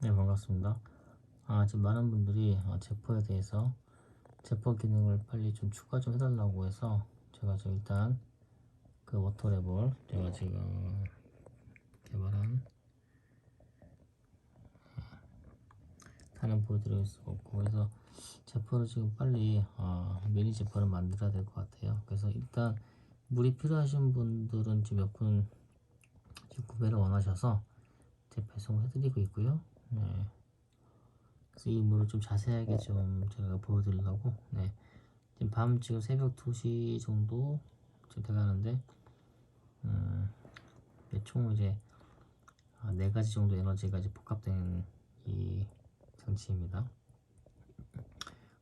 네, 반갑습니다. 아, 지금 많은 분들이 어, 제포에 대해서 제포 기능을 빨리 좀 추가 좀 해달라고 해서 제가 지금 일단 그 워터랩을 제가 지금 개발한 다른 보여드릴 수가 없고 그래서 제포를 지금 빨리 어, 미니 제포를 만들어야 될 것 같아요. 그래서 일단 물이 필요하신 분들은 지금 몇분 지금 구매를 원하셔서 제 배송을 해드리고 있고요. 네. 그래서 이 물을 좀 자세하게 좀 제가 보여드리려고 네. 지금 밤 지금 새벽 2시 정도 지금 돼가는데 음, 네, 총 이제 아, 네 가지 정도 에너지가 이제 복합된 이 장치입니다.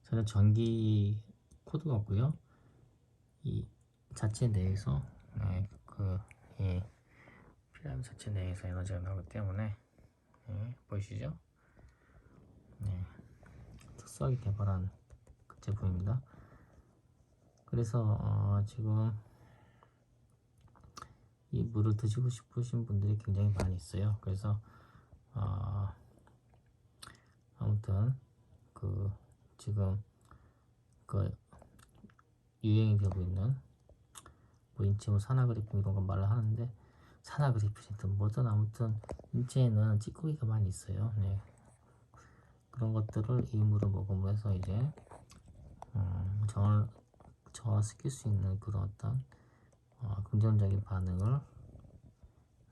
저는 전기 코드가 없고요. 이 자체 내에서 네, 그 예, 필름 자체 내에서 에너지가 나오기 때문에 네, 보이시죠? 네, 특수하게 개발한 그 제품입니다. 그래서 어, 지금 이 물을 드시고 싶으신 분들이 굉장히 많이 있어요. 그래서 어, 아무튼 그 지금 그 유행이 되고 있는 뭐 인체물 산화그래프 이런 거 말을 하는데 산화그래프든 뭐든 아무튼 인체에는 찌꺼기가 많이 있어요. 네. 그런 것들을 이 물을 먹으면서 이제 음, 정을 저하시킬 수 있는 그런 어떤 어, 긍정적인 반응을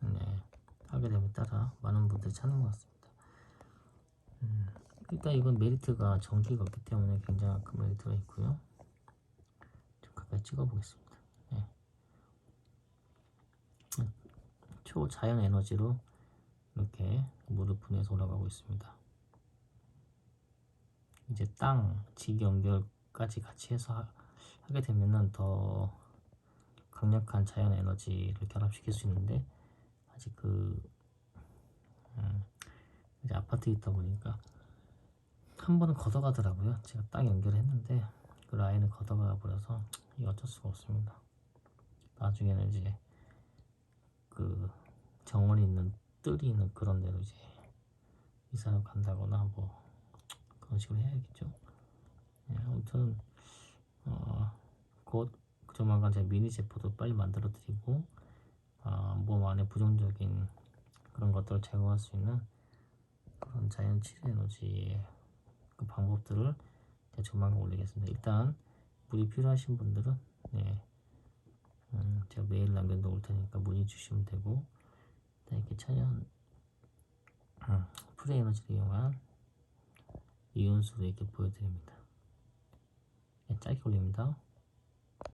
네, 하게 됨에 따라 많은 분들이 찾는 것 같습니다. 음, 일단 이건 메리트가 전기가 없기 때문에 굉장한 큰 메리트가 있고요. 좀 가까이 찍어보겠습니다. 네. 초자연 에너지로 이렇게 물을 분해서 올라가고 있습니다. 이제 땅, 직 연결까지 같이 해서 하, 하게 되면은 더 강력한 자연 에너지를 결합시킬 수 있는데 아직 그 음, 이제 아파트에 있다 보니까 한 번은 걷어가더라고요. 제가 땅 연결했는데 그 라인을 걷어가 버려서 이 어쩔 수가 없습니다. 나중에는 이제 그 정원이 있는 뜰이 있는 그런 데로 이제 이사를 간다거나 뭐 그런 식으로 해야겠죠. 네, 아무튼 어, 곧 조만간 제 미니 제포도 빨리 만들어 드리고 어, 몸 안에 부정적인 그런 것들을 제거할 수 있는 그런 자연 치료 에너지 그 방법들을 조만간 올리겠습니다. 일단 물이 필요하신 분들은 네, 음, 제가 메일 남겨놓을 테니까 문의 주시면 되고 이렇게 천연 음, 프리 에너지를 이용한 이온수로 이렇게 보여드립니다. 네, 짧게 올립니다.